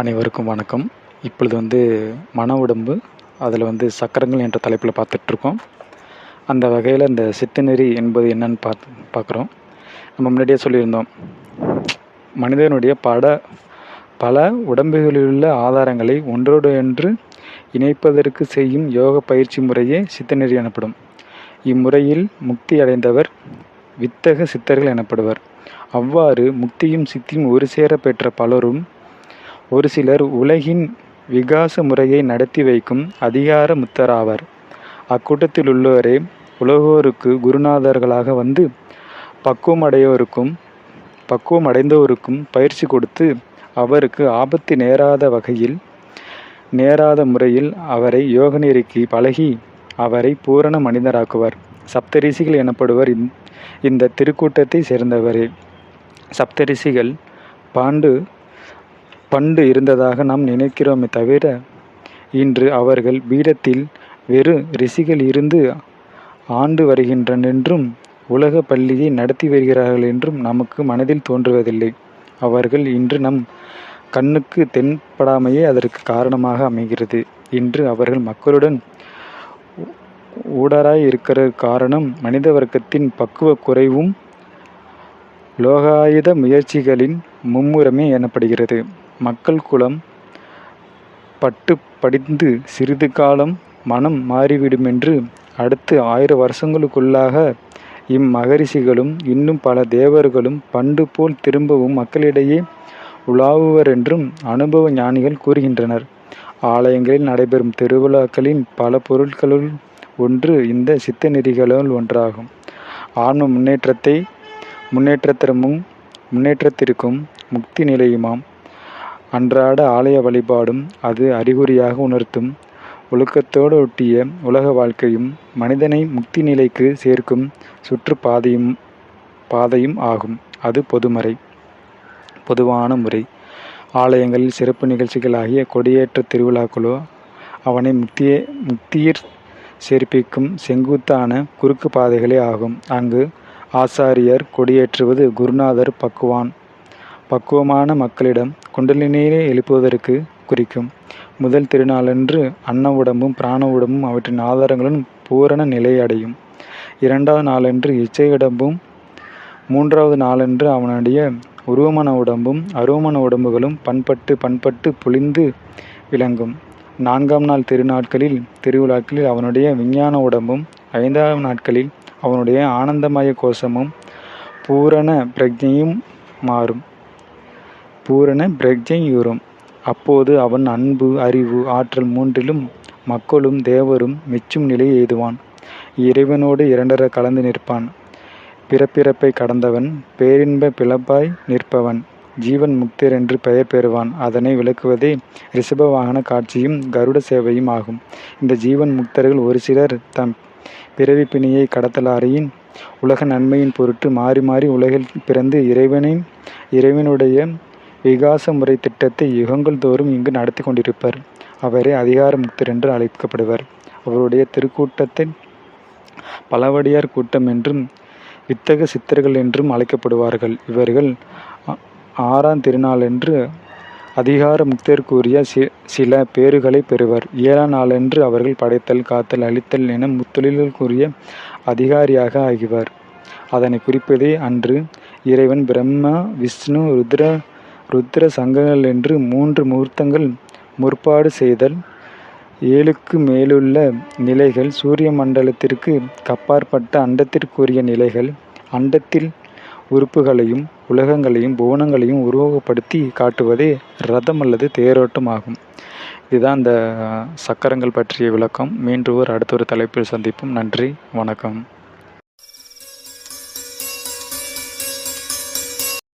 அனைவருக்கும் வணக்கம். இப்பொழுது வந்து மன உடம்பு அதில் வந்து சக்கரங்கள் என்ற தலைப்பில் பார்த்துட்ருக்கோம். அந்த வகையில் இந்த சித்தநெறி என்பது என்னன்னு பார்த்து பார்க்குறோம். நம்ம முன்னாடியே சொல்லியிருந்தோம். மனிதனுடைய பட பல உடம்புகளிலுள்ள ஆதாரங்களை ஒன்றோடு ஒன்று இணைப்பதற்கு செய்யும் யோக பயிற்சி முறையே சித்தநெறி எனப்படும். இம்முறையில் முக்தி அடைந்தவர் வித்தக சித்தர்கள் எனப்படுவர். அவ்வாறு முக்தியும் சித்தியும் ஒரு சேர பெற்ற பலரும் ஒரு சிலர் உலகின் விகாச முறையை நடத்தி வைக்கும் அதிகார முத்தராவர். அக்கூட்டத்தில் உள்ளவரே உலகோருக்கு குருநாதர்களாக வந்து பக்குவம் அடையோருக்கும் பக்குவம் அடைந்தோருக்கும் பயிற்சி கொடுத்து அவருக்கு ஆபத்து நேராத வகையில் நேராத முறையில் அவரை யோகநெறிக்கு பழகி அவரை பூரண மனிதராக்குவர். சப்தரிசிகள் எனப்படுவர் இந்த- இந்த திருக்கூட்டத்தை சேர்ந்தவரே. சப்தரிசிகள் பாண்டு பண்டு இருந்ததாக நாம் நினைக்கிறோமே தவிர இன்று அவர்கள் பீடத்தில் வெறு ரிஷிகள் இருந்து ஆண்டு வருகின்றனென்றும் உலக பள்ளியை நடத்தி வருகிறார்கள் என்றும் நமக்கு மனதில் தோன்றுவதில்லை. அவர்கள் இன்று நம் கண்ணுக்கு தென்படாமையே அதற்கு காரணமாக அமைகிறது. இன்று அவர்கள் மக்களுடன் ஊடராய் இருக்கிற காரணம் மனித வர்க்கத்தின் பக்குவ குறைவும் லோகாயுத முயற்சிகளின் மும்முரமே எனப்படுகிறது. மக்கள் குலம் பட்டு படிந்து சிறிது காலம் மனம் மாறிவிடுமென்று அடுத்து ஆயிரம் வருஷங்களுக்குள்ளாக இம்மகரிஷிகளும் இன்னும் பல தேவர்களும் பண்டு போல் திரும்பவும் மக்களிடையே உலாவுவரென்றும் அனுபவ ஞானிகள் கூறுகின்றனர். ஆலயங்களில் நடைபெறும் திருவிழாக்களின் பல பொருட்களுள் ஒன்று இந்த சித்த நெறிகளுள் ஒன்றாகும். ஆன்ம முன்னேற்றத்தை முன்னேற்றத்திற்கும் முன்னேற்றத்திற்கும் முக்தி நிலையுமாம். அன்றாட ஆலய வழிபாடும் அது அறிகுறியாக உணர்த்தும். ஒழுக்கத்தோடு ஒட்டிய உலக வாழ்க்கையும் மனிதனை முக்தி நிலைக்கு சேர்க்கும் சுற்றுப்பாதையும் பாதையும் ஆகும். அது பொதுமறை. பொதுவான முறை. ஆலயங்களில் சிறப்பு நிகழ்ச்சிகளாகிய கொடியேற்ற திருவிழாக்களோ அவனை முக்தியே முக்தியிற் சேர்ப்பிக்கும் செங்குத்தான குறுக்கு பாதைகளே ஆகும். அங்கு ஆசாரியர் கொடியேற்றுவது குருநாதர் பக்குவான். பக்குவமான மக்களிடம் குண்டலினியை எழுப்புவதற்கு குறிக்கும். முதல் திருநாளன்று அன்ன உடம்பும் பிராண உடம்பும் அவற்றின் ஆதாரங்களும் பூரண நிலை அடையும். இரண்டாவது நாளன்று இச்சை உடம்பும் மூன்றாவது நாளன்று அவனுடைய உருவமன உடம்பும் அருவமன உடம்புகளும் பண்பட்டு பண்பட்டு பொழிந்து விளங்கும். நான்காம் நாள் திருநாட்களில் திருவிழாக்களில் அவனுடைய விஞ்ஞான உடம்பும் ஐந்தாம் நாட்களில் அவனுடைய ஆனந்தமய கோஷமும் பூரண பிரஜையும் மாறும். பூரண பிரஜையுறும் அப்போது அவன் அன்பு அறிவு ஆற்றல் மூன்றிலும் மக்களும் தேவரும் மெச்சும் நிலையை எய்துவான். இறைவனோடு இரண்டர கலந்து நிற்பான். பிறப்பிறப்பை கடந்தவன் பேரின்ப பிளப்பாய் நிற்பவன். ஜீவன் முக்தர் என்று பெயர் பெறுவான். அதனை விளக்குவதே ரிஷப வாகன காட்சியும் கருட சேவையும் ஆகும். இந்த ஜீவன் முக்தர்கள் ஒரு சிலர் தம் பிறவி பிணியை கடத்தலாரியின் உலக நன்மையின் பொருட்டு மாறி மாறி உலகில் பிறந்து இறைவனின் இறைவனுடைய விகாச முறை திட்டத்தை யுகங்கள் தோறும் இங்கு நடத்தி கொண்டிருப்பர். அவரே அதிகார முக்தர் என்று அழைக்கப்படுவர். அவருடைய திருக்கூட்டத்தின் பலவடியார் கூட்டம் என்றும் வித்தக சித்தர்கள் என்றும் அழைக்கப்படுவார்கள். இவர்கள் ஆ- ஆறாம் திருநாளன்று அதிகார முக்தருக்குரிய சி சில பேறுகளை பெறுவர். ஏழாம் நாளன்று அவர்கள் படைத்தல் காத்தல் அழித்தல் என முத்தொழில்களுக்குரிய அதிகாரியாக ஆகிவார். அதனை குறிப்பதே அன்று இறைவன் பிரம்மா விஷ்ணு ருத்ர ருத்ர சங்கங்கள் என்று மூன்று மூர்த்தங்கள் முற்பாடு செய்தல். ஏழுக்கு மேலுள்ள நிலைகள் சூரிய மண்டலத்திற்கு கப்பாற்பட்ட அண்டத்திற்குரிய நிலைகள். அண்டத்தில் உறுப்புகளையும் உலகங்களையும் புவனங்களையும் உருவகப்படுத்தி காட்டுவதே ரதம் அல்லது தேரோட்டம் ஆகும் இதுதான் இந்த சக்கரங்கள் பற்றிய விளக்கம். மீண்டும் ஒரு அடுத்த ஒரு தலைப்பில் சந்திப்போம். நன்றி. வணக்கம்.